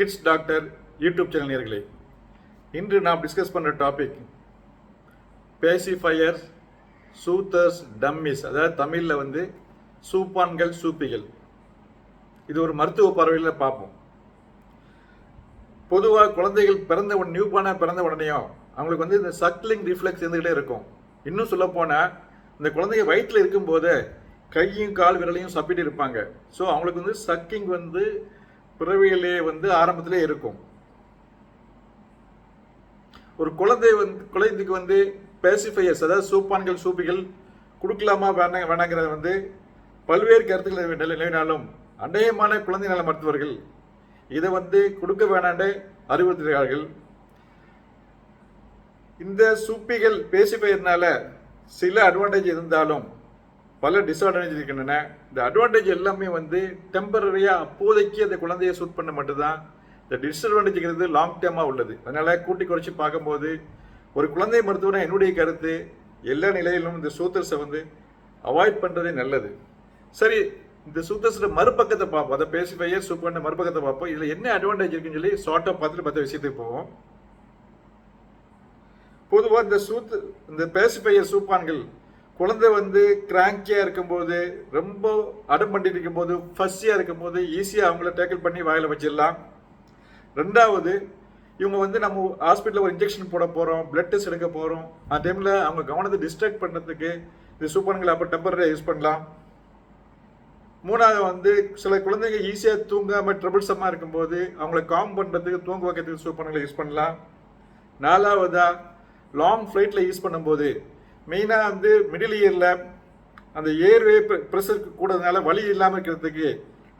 Kids doctor YouTube channel நேர்களே இன்று நாம் டிஸ்கஸ் பண்ணுற டாபிக் பேசிஃபயர்ஸ் சூத்தர்ஸ் டம்மிஸ் அதாவது தமிழில் வந்து சூப்பான்கள் சூப்பிகள். இது ஒரு மருத்துவ பறவையில் பார்ப்போம். பொதுவாக குழந்தைகள் பிறந்த உடனே நியூபானாக பிறந்த உடனேயும் அவங்களுக்கு வந்து இந்த சக்லிங் ரிஃப்ளெக்ஸ் இருந்துகிட்டே இருக்கும். இன்னும் சொல்லப்போனால் இந்த குழந்தைங்க வயிற்றில் இருக்கும்போது கையும் கால் விரலையும் சப்பிட்டு இருப்பாங்க. ஸோ அவங்களுக்கு வந்து சக்கிங் வந்து பிறவியிலே வந்து ஆரம்பத்திலே இருக்கும். ஒரு குழந்தை வந்து குழந்தைக்கு வந்து பேசிஃபையர்ஸ் அதாவது சூப்பான்கள் சூப்பிகள் கொடுக்கலாமா வேணா வேணாங்கிறத வந்து பல்வேறு கருத்துக்கள் நிலை- நிலவினாலும் அநேகமான குழந்தை நல மருத்துவர்கள் இதை வந்து கொடுக்க வேணாண்டு அறிவுறுத்துகிறார்கள். இந்த சூப்பிகள் பேசிஃபையர்னால சில அட்வான்டேஜ் இருந்தாலும் பல டிஸ்அட்வான்டேஜ் இருக்கின்றன இந்த அட்வான்டேஜ் எல்லாமே வந்து டெம்பரரியாக அப்போதைக்கு அந்த குழந்தையை சூட் பண்ண மட்டும்தான். இந்த டிஸ்அட்வான்டேஜ்ங்கிறது லாங் டேர்மாக உள்ளது. அதனால கூட்டி குறைச்சி பார்க்கும்போது ஒரு குழந்தை மருத்துவரை என்னுடைய கருத்து எல்லா நிலையிலும் இந்த சூத்தர்ஸை வந்து அவாய்ட் பண்ணுறதே நல்லது. சரி இந்த சூத்தர்ஸோட மறுபக்கத்தை பார்ப்போம். அதை பேசிஃபையர் சூப்பர் மறுபக்கத்தை பார்ப்போம். இதில் என்ன அட்வான்டேஜ் இருக்குன்னு சொல்லி ஷார்ட்டாக பார்த்துட்டு பத்த விஷயத்துக்கு போவோம். பொதுவாக இந்த சூத்து இந்த பேசிஃபையர் சூப்பான்கள் குழந்தை வந்து கிராங்கியாக இருக்கும்போது ரொம்ப அடம் பண்ணிட்டு இருக்கும்போது ஃபஸ்ஸியாக இருக்கும்போது ஈஸியாக அவங்கள டேக்கிள் பண்ணி வாயில் வச்சிடலாம். ரெண்டாவது இவங்க வந்து நம்ம ஹாஸ்பிட்டலில் ஒரு இன்ஜெக்ஷன் போட போகிறோம் பிளட் டெஸ்ட் எடுக்க போகிறோம் அந்த டைமில் அவங்க கவனத்தை டிஸ்ட்ராக்ட் பண்ணுறதுக்கு இந்த சூப்பான்களை அப்போ டெம்பரரியாக யூஸ் பண்ணலாம். மூணாவது வந்து சில குழந்தைங்க ஈஸியாக தூங்காமல் ட்ரபிள்சமாக இருக்கும்போது அவங்கள காம் பண்ணுறதுக்கு தூங்க வைக்கிறதுக்கு சூப்பான்களை யூஸ் பண்ணலாம். நாலாவதாக லாங் ஃப்ளைட்டில் யூஸ் பண்ணும்போது மெயினாக வந்து மிடில் இயரில் அந்த ஏர்வே ப்ரெஷர் கூடதுனால வலி இல்லாமல் இருக்கிறதுக்கு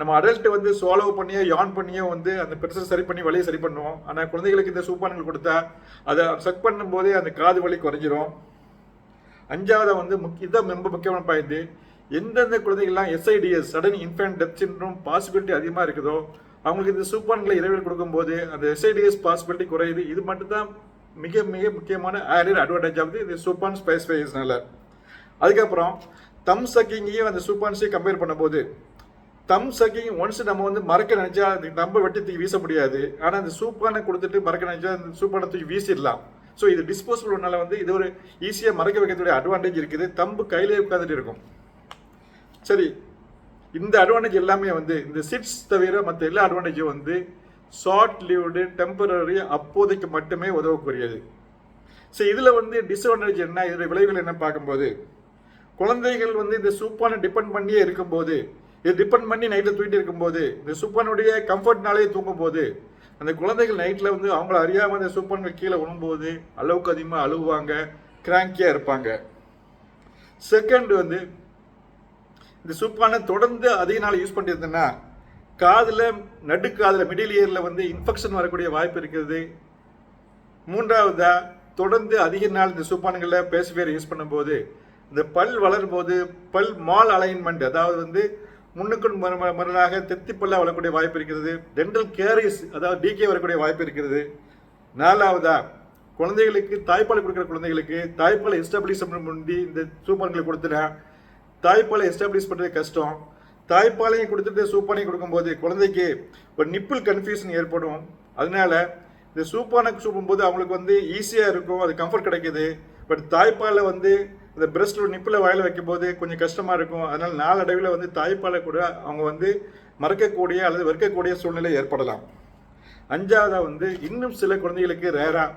நம்ம அடல்ட் வந்து சோலோ பண்ணியோ யான் பண்ணியோ வந்து அந்த ப்ரெஷர் சரி பண்ணி வலியை சரி பண்ணுவோம். ஆனால் குழந்தைகளுக்கு இந்த சூப்பான்கள் கொடுத்தா அதை செக் பண்ணும்போதே அந்த காது வலி குறைஞ்சிரும். அஞ்சாவது வந்து முக்கிய இதான் ரொம்ப முக்கியமான பாயிண்ட் எந்தெந்த குழந்தைகள்லாம் SIDS sudden infant death syndrome possibility அதிகமாக இருக்குதோ அவங்களுக்கு இந்த சூப்பான்களை இரவில் கொடுக்கும்போது அந்த எஸ்ஐடிஎஸ் பாசிபிலிட்டி குறையுது. இது மட்டும்தான் மிக மிக முக்கியமான ஆரியர் அட்வான்டேஜ் ஆகுது இந்த சூப்பான் ஸ்பைஸ் ஃபைஸ்னால அதுக்கப்புறம் தம் சக்கிங்கையும் அந்த சூப்பான்ஸையும் கம்பேர் பண்ணும்போது தம் சக்கிங் ஒன்ஸ் நம்ம வந்து மறக்க நினைச்சா அது நம்ம வெட்டி தூக்கி வீச முடியாது. ஆனால் அந்த சூப்பானை கொடுத்துட்டு மறக்க நினைச்சா அந்த சூப்பானை தூக்கி வீசிடலாம். ஸோ இது டிஸ்போசபிள்னால வந்து இது ஒரு ஈஸியாக மறக்க வைக்கிறதுடைய அட்வான்டேஜ் இருக்குது. தம்பு கையிலே உட்காந்துட்டு இருக்கும். சரி இந்த அட்வான்டேஜ் எல்லாமே வந்து இந்த சிட்ஸ் தவிர மற்ற எல்லா அட்வான்டேஜும் வந்து ஷார்ட் லிவ்டு டெம்பரரி அப்போதைக்கு மட்டுமே உதவக்கூடியது. சரி இதில் வந்து டிஸ்அட்வான்டேஜ் என்ன? இதோட விளைவுகள் என்ன பார்க்கும்போது? குழந்தைகள் வந்து இந்த சூப்பானை டிபெண்ட் பண்ணியே இருக்கும்போது இது டிபெண்ட் பண்ணி நைட்டில் தூக்கிட்டு இருக்கும்போது இந்த சூப்பானுடைய கம்ஃபர்ட்னாலே தூங்கும்போது அந்த குழந்தைகள் நைட்டில் வந்து அவங்கள அறியாமல் அந்த சூப்பான்கள் கீழே விழும்போது அளவுக்கு அதிகமாக அழுவாங்க கிராங்கியாக இருப்பாங்க. செகண்ட் வந்து இந்த சூப்பானை தொடர்ந்து அதிக நாள் யூஸ் பண்ணியிருந்தேன்னா காதில் நடுக்காதில் மிடில் இயரில் வந்து இன்ஃபெக்ஷன் வரக்கூடிய வாய்ப்பு இருக்குது. மூன்றாவதா தொடர்ந்து அதிக நாள் இந்த சூப்பான்களில் பேசுவேர் யூஸ் பண்ணும்போது இந்த பல் வளரும் போது பல் மால் அலைன்மெண்ட் அதாவது வந்து முன்னுக்கு மறு- மறுநாக தெத்தி பல்லா வளரக்கூடிய வாய்ப்பு இருக்கிறது டென்டல் கேரிஸ் அதாவது டிகே வரக்கூடிய வாய்ப்பு இருக்கிறது நாலாவதா குழந்தைகளுக்கு தாய்ப்பால் கொடுக்குற குழந்தைகளுக்கு தாய்ப்பால் எஸ்டாப்ளிஷ் பண்ண முந்தி இந்த சூப்பான்களை கொடுத்துட்டேன் தாய்ப்பாலை எஸ்டாப்ளிஷ் பண்ணுறது கஷ்டம். தாய்ப்பாலையும் கொடுத்துட்டு சூப்பானையும் கொடுக்கும்போது குழந்தைக்கு ஒரு நிப்பிள் கன்ஃபியூஷன் ஏற்படும். அதனால இந்த சூப்பானுக்கு சூப்பும்போது அவங்களுக்கு வந்து ஈஸியாக இருக்கும் அது கம்ஃபர்ட் கிடைக்குது. பட் தாய்ப்பாலை வந்து இந்த பிரஸ்டில் நிப்பில் வாயில் வைக்கும்போது கொஞ்சம் கஷ்டமாக இருக்கும். அதனால் நாளடைவில் வந்து தாய்ப்பாலை கூட அவங்க வந்து மறக்கக்கூடிய அல்லது வெறுக்கக்கூடிய சூழ்நிலை ஏற்படலாம். அஞ்சாவதாக வந்து இன்னும் சில குழந்தைகளுக்கு ரேராக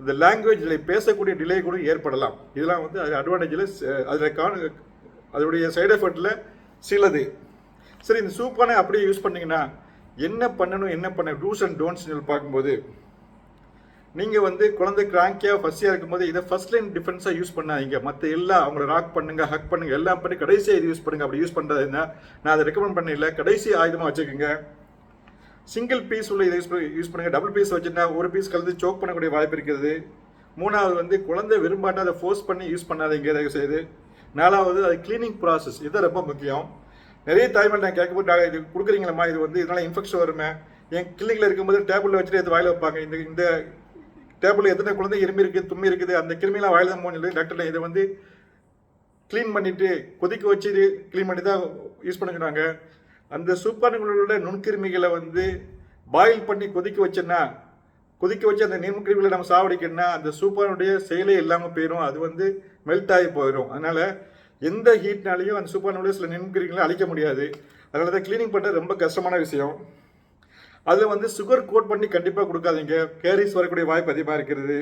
இந்த லாங்குவேஜில் பேசக்கூடிய டிலே கூட ஏற்படலாம். இதெல்லாம் வந்து அது அட்வான்டேஜில் அதில் காண அதோடைய சைடு எஃபெக்டில் சிலது. சரி இந்த சூப்பானை அப்படியே யூஸ் பண்ணிங்கன்னா என்ன பண்ணணும் என்ன பண்ண டூஸ் அண்ட் டோன்ட்ஸ் பார்க்கும்போது நீங்கள் வந்து குழந்தை கிராங்கியாக ஃபஸ்ட்டியாக இருக்கும்போது இதை ஃபஸ்ட் லைன் டிஃபென்ஸாக யூஸ் பண்ணாதீங்க. மற்ற எல்லாம் அவங்கள ராக் பண்ணுங்க ஹக் பண்ணுங்க எல்லாம் பண்ணி கடைசியாக இது யூஸ் பண்ணுங்க. அப்படி யூஸ் பண்ணுறது என்ன நான் அதை ரெக்கமெண்ட் பண்ணல கடைசி ஆயுதமாக வச்சுக்கோங்க. சிங்கிள் பீஸ் உள்ள இதை யூஸ் பண்ணி யூஸ் பண்ணுங்க. டபுள் பீஸ் வச்சுருந்தா ஒரு பீஸ் கலந்து சோக் பண்ணக்கூடிய வாய்ப்பு இருக்கிறது மூணாவது வந்து குழந்தை விரும்பாட்ட அதை ஃபோர்ஸ் பண்ணி யூஸ் பண்ணாதீங்க தயவு செய்து நாலாவது அது க்ளீனிங் ப்ராசஸ் இது ரொம்ப முக்கியம். நிறைய தாய்மார் நான் கேட்கும்போது "டாக்டர், இது கொடுக்குறீங்களம்மா? இது வந்து இதனால் இன்ஃபெக்ஷன் வருமே? என் கிளினிக்கில் இருக்கும்போது டேபிளில் வச்சுட்டு இது வாயில் வைப்பாங்க. இந்த இந்த டேபிளில் எத்தனை குழந்தை இருமி இருக்குது தும்மி இருக்குது அந்த கிருமிலாம் வாயில் தான் போகணும் டாக்டர்ல இதை வந்து க்ளீன் பண்ணிட்டு கொதிக்க வச்சு க்ளீன் பண்ணி தான் யூஸ் பண்ண சொன்னாங்க அந்த சூப்பானுகளோட நுண்கிருமிகளை வந்து பாயில் பண்ணி கொதிக்க வச்சேன்னா கொதிக்க வச்சு அந்த நுண்கிருமிகளை நம்ம சாவடிக்கணும்னா அந்த சூப்பானுடைய செயலே இல்லாமல் போயிடும் அது வந்து மெல்ட் ஆகி போயிடும் அதனால் எந்த ஹீட்னாலையும் அந்த சூப்பானுடைய சில நுண்கிருமிகளை அழிக்க முடியாது. அதனால தான் க்ளீனிங் பண்ணுறது ரொம்ப கஷ்டமான விஷயம். அதில் வந்து சுகர் கோட் பண்ணி கண்டிப்பாக கொடுக்காதீங்க. கேரிஸ் வரக்கூடிய வாய்ப்பு அதிகமாக இருக்கிறது.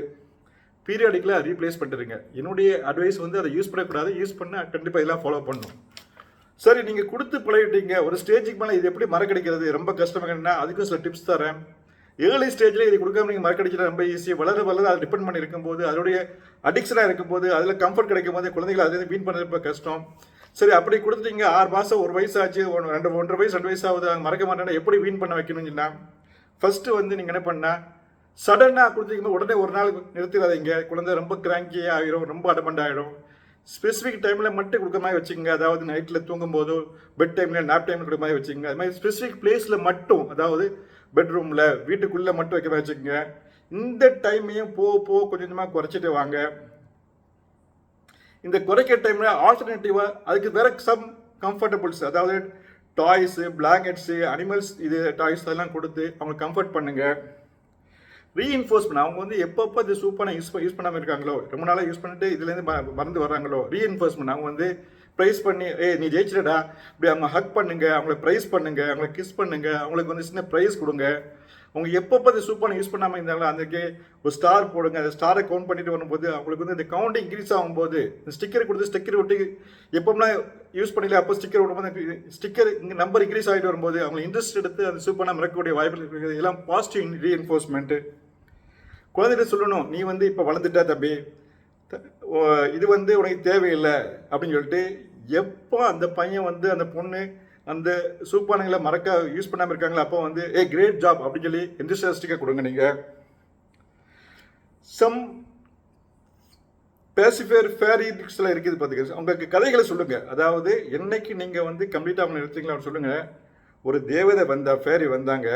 பீரியாடிக்கலாக ரீப்ளேஸ் பண்ணிடுங்க. என்னுடைய அட்வைஸ் வந்து அதை யூஸ் பண்ணக்கூடாது. யூஸ் பண்ணால் கண்டிப்பாக இதெல்லாம் ஃபாலோ பண்ணணும் சரி நீங்கள் கொடுத்து பழகிட்டீங்க. ஒரு ஸ்டேஜுக்கு மேலே இது எப்படி மறக்கடிக்கிறது? ரொம்ப கஷ்டமாக அதுக்கும் சில டிப்ஸ் தரேன். ஏர்லி ஸ்டேஜில் இது கொடுக்காம நீங்கள் மறக்கடிச்சிட ரொம்ப ஈஸி வளர வளர அதை டிபெண்ட் பண்ணி இருக்கும்போது அதோடைய அடிக்ஷனாக இருக்கும்போது அதில் கம்ஃபர்ட் கிடைக்கும் போது குழந்தைகள் அதை வீண் பண்ணுறது ரொம்ப கஷ்டம். சரி அப்படி கொடுத்துட்டீங்க. ஆறு மாதம் ஒரு வயசு ஆச்சு ஒன்று ரெண்டு ஒன்றரை வயசு ரெண்டு வயசு ஆகுது. அவங்க மறக்க மாட்டேன்னா எப்படி வீண் பண்ண வைக்கணும்னு சொன்னா வந்து நீங்கள் என்ன பண்ணால் சடனாக கொடுத்தீங்கன்னா உடனே ஒரு நாள் நிறுத்திடாதீங்க. குழந்தை ரொம்ப கிராங்கி ஆகிரும் ரொம்ப அடமண்ட் ஆகிடும் ஸ்பெசிஃபிக் டைமில் மட்டும் கொடுக்குற மாதிரி வச்சுக்கோங்க. அதாவது நைட்டில் தூங்கும் போதோ பெட் டைமில் நாப் டைமில் கொடுக்குற மாதிரி வச்சுக்கோங்க. அது மாதிரி ஸ்பெசிஃபிக் பிளேஸில் மட்டும் அதாவது பெட்ரூமில் வீட்டுக்குள்ளே மட்டும் வைக்க வச்சுக்கோங்க. இந்த டைமையும் போக போக கொஞ்சம் கொஞ்சமாக குறைச்சிட்டு வாங்க. இந்த குறைக்கிற டைமில் ஆல்டர்னேட்டிவாக அதுக்கு வேற சம் கம்ஃபர்டபுள்ஸ் அதாவது டாய்ஸு பிளாங்கெட்ஸு அனிமல்ஸ் இது டாய்ஸ் அதெல்லாம் கொடுத்து அவங்களுக்கு கம்ஃபர்ட் பண்ணுங்க ரீஇன்ஃபோர்ஸ்மெண்ட் அவங்க வந்து எப்பப்போ இது சூப்பராக யூஸ் யூஸ் பண்ணாமல் இருக்காங்களோ ரொம்ப நாளாக யூஸ் பண்ணிட்டு இதுலேருந்து மறந்து வர்றாங்களோ ரீஇன்ஃபோர்ஸ்மெண்ட் அவங்க வந்து ப்ரைஸ் பண்ணி ஏய் நீ ஜெயிச்சிடடா இப்படி அவங்க ஹக் பண்ணுங்க அவங்கள ப்ரைஸ் பண்ணுங்க அவங்கள கிஸ் பண்ணுங்க அவங்களுக்கு வந்து சின்ன ப்ரைஸ் கொடுங்க. அவங்க எப்பப்போ அந்த சூப்பான யூஸ் பண்ணாமல் இருந்தாங்களோ அதுக்கு ஒரு ஸ்டார் போடுங்க. அந்த ஸ்டாரை கவுண்ட் பண்ணிட்டு வரும்போது அவங்களுக்கு வந்து இந்த கவுண்ட் இன்க்ரீஸ் ஆகும்போது இந்த ஸ்டிக்கர் கொடுத்து ஸ்டிக்கர் விட்டு எப்போம்லாம் யூஸ் பண்ணல அப்போ ஸ்டிக்கர் விடும்போது ஸ்டிக்கர் இங்கே நம்பர் இன்க்ரீஸ் ஆகிட்டு வரும்போது அவங்க இன்ட்ரெஸ்ட் எடுத்து அந்த சூப்பராக மறக்கக்கூடிய வாய்ப்புகள் இருக்குது. எல்லாம் பாசிட்டிவ் ரீஎன்ஃபோர்ஸ்மெண்ட்டு குழந்தைகிட்ட சொல்லணும் நீ வந்து இப்போ வளர்ந்துட்டா தம்பி த- ஓ- இது வந்து உனக்கு தேவையில்லை. அப்படின்னு சொல்லிட்டு எப்போ அந்த பையன் வந்து அந்த பொண்ணு அந்த சூப்பானுங்களை மறக்க யூஸ் பண்ணாமல் இருக்காங்களா அப்போ வந்து ஏ கிரேட் ஜாப் அப்படின்னு சொல்லி எந்திரிஸ்டிக்காக கொடுங்க நீங்கள் சம் பேசிஃபேர் ஃபேரி புக்ஸில் இருக்குது பார்த்துக்க உங்களுக்கு கதைகளை சொல்லுங்கள் அதாவது என்னைக்கு நீங்கள் வந்து கம்ப்ளீட்டாக அவங்க எடுத்தீங்களா சொல்லுங்கள் ஒரு தேவதை வந்தா ஃபேரி வந்தாங்க.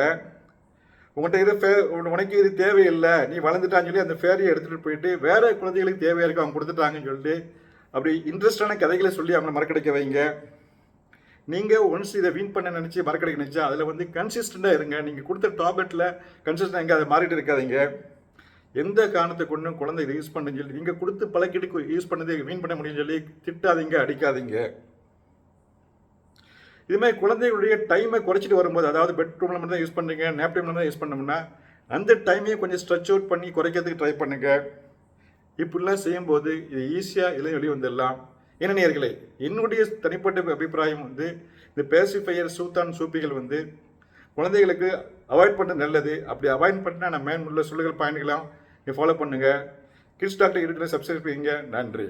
உங்கள்கிட்ட இது ஃபே உனக்கு இது தேவையில்லை நீ வளர்ந்துட்டான்னு சொல்லி அந்த ஃபேரியை எடுத்துகிட்டு போயிட்டு வேறு குழந்தைகளுக்கு தேவையாக இருக்கு அவங்க கொடுத்துட்டாங்கன்னு சொல்லிட்டு அப்படி இன்ட்ரெஸ்டான கதைகளை சொல்லி அவங்கள மறக்கடிக்க வைங்க. நீங்கள் ஒன்ஸ் இதை வின் பண்ண நினச்சி மறக்கடிக்க நினச்சா அதில் வந்து கன்சிஸ்டண்டாக இருங்க. நீங்கள் கொடுத்த டாப்லெட்டில் கன்சிஸ்டன்ட் எங்கே அதை மாறிட்டு இருக்காதீங்க. எந்த காரணத்தை கொண்டும் குழந்தை இதை யூஸ் பண்ணுன்னு சொல்லி நீங்கள் கொடுத்து பழக்கிட்டு யூஸ் பண்ணதை வீண் பண்ண முடியும்னு சொல்லி திட்டாதீங்க அடிக்காதீங்க. இதுமாதிரி குழந்தைகளுடைய டைமை குறைச்சிட்டு வரும்போது அதாவது பெட்ரூமில் மட்டும் தான் யூஸ் பண்ணுறீங்க நேப்டைமில் தான் யூஸ் பண்ணோம்னா அந்த டைமையும் கொஞ்சம் ஸ்ட்ரெச் அவுட் பண்ணி குறைக்கிறதுக்கு ட்ரை பண்ணுங்கள் இப்படிலாம் செய்யும்போது இது ஈஸியாக இளைய வெளியே வந்துடலாம். என்ன என்னுடைய தனிப்பட்ட அபிப்பிராயம் வந்து இந்த பேசிஃபையர் சூத்தான் சூப்பிகள் வந்து குழந்தைகளுக்கு அவாய்ட் பண்ணுறது நல்லது. அப்படி அவாய்ட் பண்ணினா நான் மேன்முள்ள சொல்லுகள் பாயிண்ட்களாம் நீ ஃபாலோ பண்ணுங்கள் கிட்ஸ் டாக்டர் இருக்கிற சப்ஸ்கிரைப் நன்றி.